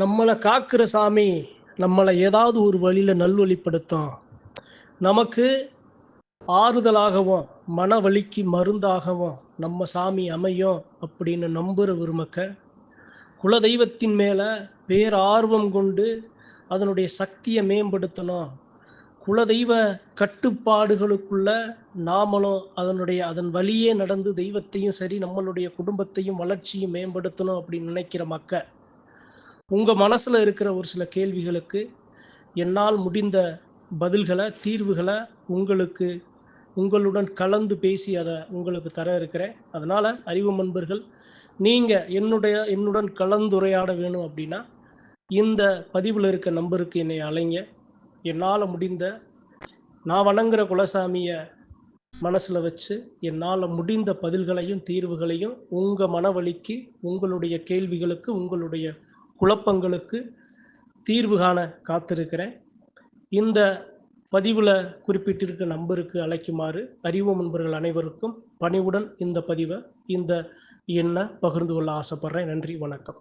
நம்மளை காக்கிற சாமி நம்மளை ஏதாவது ஒரு வழியில் நல்வழிப்படுத்தும். நமக்கு ஆறுதலாகவும் மன வலிக்கு மருந்தாகவும் நம்ம சாமி அமையும் அப்படின்னு நம்புகிற விருமக்க குலதெய்வத்தின் மேலே வேறு ஆர்வம் கொண்டு அதனுடைய சக்தியை மேம்படுத்தணும். குலதெய்வ கட்டுப்பாடுகளுக்குள்ள நாமளும் அதனுடைய அதன் வழியே நடந்து தெய்வத்தையும் சரி நம்மளுடைய குடும்பத்தையும் வளர்ச்சியும் மேம்படுத்தணும் அப்படின்னு நினைக்கிற மக்கள். உங்கள் மனசில் இருக்கிற ஒரு சில கேள்விகளுக்கு என்னால் முடிந்த பதில்களை தீர்வுகளை உங்களுக்கு உங்களுடன் கலந்து பேசி அதை உங்களுக்கு தர இருக்கிறேன். அதனால் அறிவு நண்பர்கள் நீங்கள் என்னுடைய என்னுடன் கலந்துரையாட வேணும் அப்படின்னா இந்த பதிவில் இருக்க நம்பருக்கு என்னை அலைங்க. என்னால் முடிந்த நான் வணங்குற குலசாமியை மனசில் வச்சு என்னால் முடிந்த பதில்களையும் தீர்வுகளையும் உங்கள் மனவழிக்கு உங்களுடைய கேள்விகளுக்கு உங்களுடைய குழப்பங்களுக்கு தீர்வு காண காத்திருக்கிறேன். இந்த பதிவில் குறிப்பிட்டிருக்க நம்பருக்கு அழைக்குமாறு அறிவு நண்பர்கள் அனைவருக்கும் பணிவுடன் இந்த பதிவை இந்த எண்ணை பகிர்ந்து கொள்ள ஆசைப்பட்றேன். நன்றி வணக்கம்.